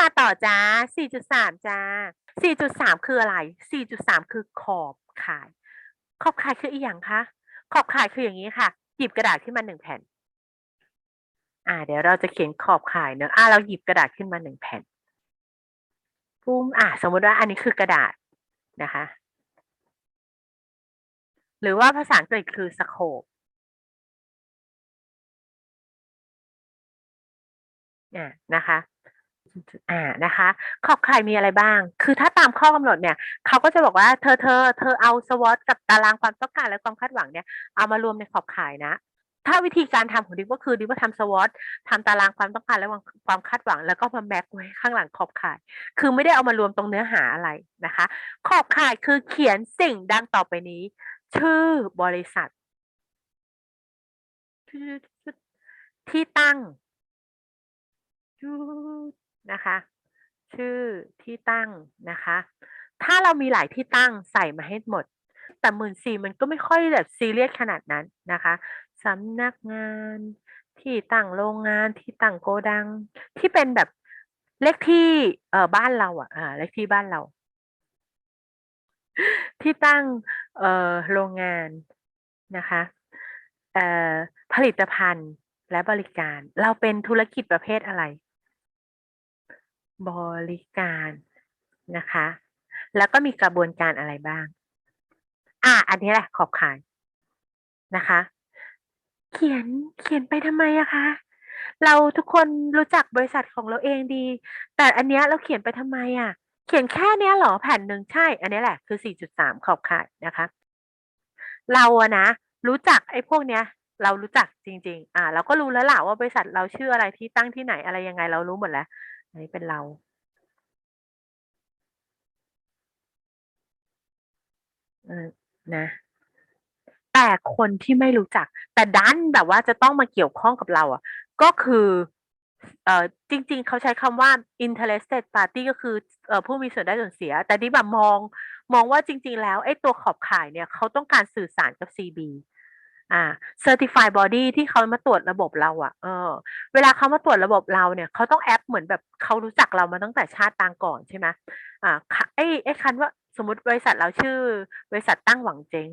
มาต่อจ้า 4.3 จ้า 4.3 คืออะไร 4.3 คือขอบข่าย ขอบข่ายคืออีหยังคะ ขอบข่ายคืออย่างนี้ค่ะ หยิบกระดาษขึ้นมาหนึ่งแผ่น อ่า เดี๋ยวเราจะเขียนขอบข่ายเนอะอ่าเราหยิบกระดาษขึ้นมาหนึ่งแผ่น ปุ้ม อ่าสมมติว่าอันนี้คือกระดาษนะคะ หรือว่าภาษาอังกฤษคือสโคปอ่านะคะ อ่านะคะ ขอบข่ายมีอะไรบ้าง คือถ้าตามข้อกำหนดเนี่ยเขาก็จะบอกว่าเธอเธอเธอเอาสวอตกับตารางความต้องการและความคาดหวังเนี่ยเอามารวมในขอบข่ายนะ ถ้าวิธีการทำของดิบก็คือดิบว่าทำสวอตทำตารางความต้องการและความคาดหวัง แล้วก็มาแม็กไว้ข้างหลังขอบข่าย คือไม่ได้เอามารวมตรงเนื้อหาอะไรนะคะ ขอบข่ายคือเขียนสิ่งดังต่อไปนี้ ชื่อบริษัท ที่ตั้ง นะคะ ชื่อที่ตั้งนะคะ ถ้าเรามีหลายที่ตั้งใส่มาให้หมด แต่หมื่นสี่มันก็ไม่ค่อยแบบซีเรียสขนาดนั้นนะคะสำนักงานที่ตั้งโรงงานที่ตั้งโกดัง ที่เป็นแบบเลขที่เอ่อบ้านเราอะอ่าเลขที่บ้านเรา ที่ตั้งเอ่อโรงงานนะคะเอ่อผลิตภัณฑ์และบริการ เราเป็นธุรกิจประเภทอะไร บริการนะคะ แล้วก็มีกระบวนการอะไรบ้าง อ่าอันนี้แหละขอบข่ายนะคะ เขียนเขียนไปทำไมอะคะเราทุกคนรู้จักบริษัทของเราเองดี แต่อันเนี้ยเราเขียนไปทำไมอะเขียนแค่เนี้ยหรอแผ่นหนึ่งใช่ อันนี้แหละคือ 4.3 ขอบข่ายนะคะ เราอะนะรู้จักไอ้พวกเนี้ยเรารู้จักจริง ๆ อ่า เราก็รู้แล้วล่ะว่าบริษัทเราชื่ออะไรที่ตั้งที่ไหนอะไรยังไงเรารู้หมดแล้ว อันนี้เป็นเราเออนะ แต่คนที่ไม่รู้จัก แต่ดันแบบว่าจะต้องมาเกี่ยวข้องกับเรา อะ ก็คือ เอ่อจริง ๆ เขาใช้คำว่า interested party ก็คือเอ่อผู้มีส่วนได้ส่วนเสีย แต่ดิแบบมอง มองว่าจริง ๆ แล้วไอ้ตัวขอบข่ายเนี่ย เขาต้องการสื่อสารกับ CB อ่า certified body ที่เขามาตรวจระบบเราอะเออ เวลาเขามาตรวจระบบเราเนี่ยเขาต้องแอปเหมือนแบบเขารู้จักเรามาตั้งแต่ชาติปางก่อนใช่ไหมอ่าค่ะไอ้ไอ้คันว่าสมมติบริษัทเราชื่อ บริษัทตั้งหวังเจ๊ง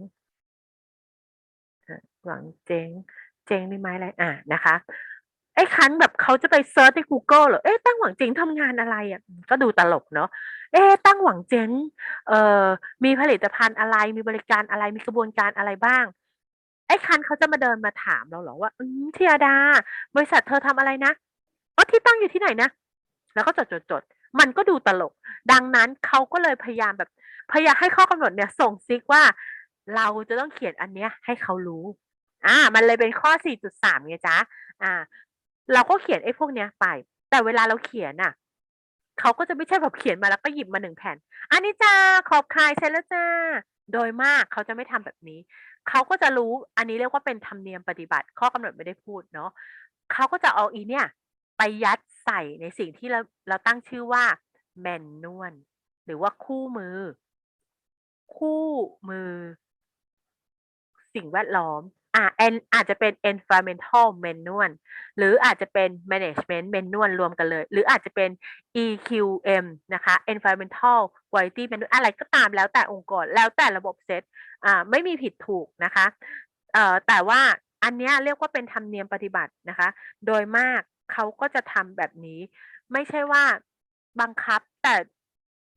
หวังเจ๊งเจ๊งนี่ไม้อะไรอ่านะคะไอ้คันแบบเขาจะไปเซิร์ชใน Google เหรอ เอ๊ะตั้งหวังเจงทำงานอะไรอะก็ดูตลกเนาะ เอ๊ะตั้งหวังเจงเอ่อมีผลิตภัณฑ์อะไร มีบริการอะไร มีกระบวนการอะไรบ้าง ไอ้คันเขาจะมาเดินมาถามเราเหรอว่า อืมธิยาดา บริษัทเธอทำอะไรนะอ๋อที่ตั้งอยู่ที่ไหนนะ แล้วก็จดๆๆมันก็ดูตลก ดังนั้นเขาก็เลยพยายามแบบพยายามให้ข้อกำหนดเนี่ย ส่งซิกว่า เราจะต้องเขียนอันเนี้ย ให้เขารู้ อ่า มันเลยเป็นข้อ 4.3ไงจ๊ะอ่า เราก็เขียนไอ้พวกเนี้ยไป แต่เวลาเราเขียนน่ะเขาก็จะไม่ใช่แบบเขียนมาแล้วก็หยิบมาหนึ่งแผ่น อันนี้จ้าขอบข่ายใช่แล้วจ้า โดยมากเขาจะไม่ทำแบบนี้ เขาก็จะรู้อันนี้เรียกว่าเป็นธรรมเนียมปฏิบัติ ข้อกำหนดไม่ได้พูดเนาะเขาก็จะเอาอีเนี่ย ไปยัดใส่ในสิ่งที่เราเราตั้งชื่อว่าแมนนวลหรือว่าคู่มือ คู่มือ สิ่งแวดล้อมอ่า en อาจจะเป็น environmental manual หรืออาจจะเป็น management manual รวมกันเลย หรืออาจจะเป็น EQM นะคะ environmental quality manual อะไรก็ตามแล้วแต่องค์กรแล้วแต่ระบบเซตอ่าไม่มีผิดถูกนะคะเอ่อแต่ว่าอันเนี้ยเรียกว่าเป็นธรรมเนียมปฏิบัตินะคะ โดยมากเขาก็จะทำแบบนี้ ไม่ใช่ว่าบังคับแต่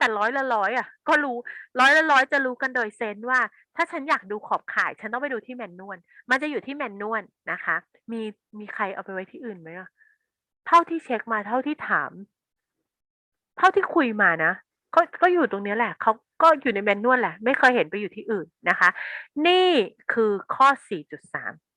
แต่ร้อยละร้อยอะ ก็รู้ร้อยละร้อยจะรู้กันโดยเซนว่า ถ้าฉันอยากดูขอบข่าย ฉันต้องไปดูที่ manual มันจะอยู่ที่ manual นะคะ มีมีใครเอาไปไว้ที่อื่นไหมอะเท่าที่เช็กมาเท่าที่ถาม เท่าที่คุยมานะก็ก็อยู่ตรงนี้แหละเขาก็อยู่ใน manual แหละ ไม่เคยเห็นไปอยู่ที่อื่นนะคะ นี่คือข้อ 4.3